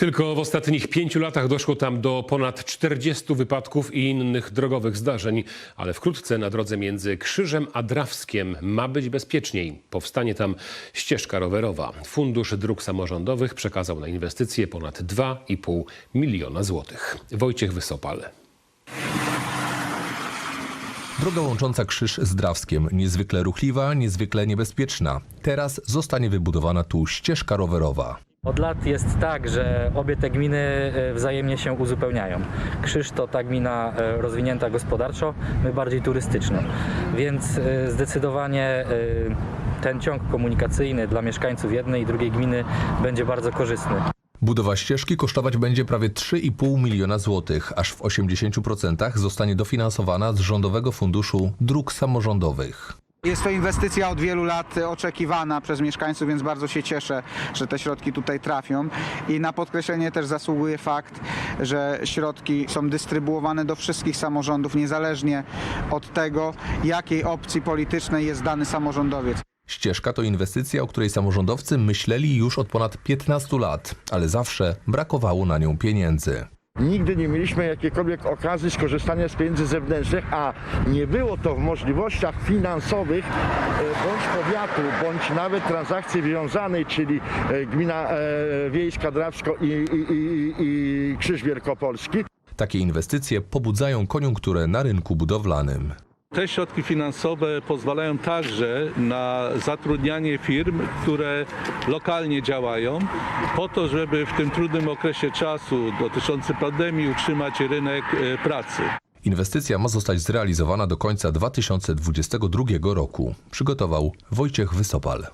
Tylko w ostatnich pięciu latach doszło tam do ponad 40 wypadków i innych drogowych zdarzeń, ale wkrótce na drodze między Krzyżem a Drawskiem ma być bezpieczniej. Powstanie tam ścieżka rowerowa. Fundusz Dróg Samorządowych przekazał na inwestycje ponad 2,5 miliona złotych. Wojciech Wysopal. Droga łącząca Krzyż z Drawskiem, niezwykle ruchliwa, niezwykle niebezpieczna. Teraz zostanie wybudowana tu ścieżka rowerowa. Od lat jest tak, że obie te gminy e, wzajemnie się uzupełniają. Krzyż to ta gmina e, rozwinięta gospodarczo, my bardziej turystyczno. Więc e, zdecydowanie ten ciąg komunikacyjny dla mieszkańców jednej i drugiej gminy będzie bardzo korzystny. Budowa ścieżki kosztować będzie prawie 3,5 miliona złotych, aż w 80% zostanie dofinansowana z Rządowego Funduszu Dróg Samorządowych. Jest to inwestycja od wielu lat oczekiwana przez mieszkańców, więc bardzo się cieszę, że te środki tutaj trafią. I na podkreślenie też zasługuje fakt, że środki są dystrybuowane do wszystkich samorządów, niezależnie od tego, jakiej opcji politycznej jest dany samorządowiec. Ścieżka to inwestycja, o której samorządowcy myśleli już od ponad 15 lat, ale zawsze brakowało na nią pieniędzy. Nigdy nie mieliśmy jakiejkolwiek okazji skorzystania z pieniędzy zewnętrznych, a nie było to w możliwościach finansowych e, bądź powiatu, bądź nawet transakcji wiązanej, czyli e, gmina e, wiejska Drawsko i, i, i, i Krzyż Wielkopolski. Takie inwestycje pobudzają koniunkturę na rynku budowlanym. Te środki finansowe pozwalają także na zatrudnianie firm, które lokalnie działają, po to, żeby w tym trudnym okresie czasu dotyczącym pandemii utrzymać rynek e, pracy. Inwestycja ma zostać zrealizowana do końca 2022 roku, przygotował Wojciech Wysopal.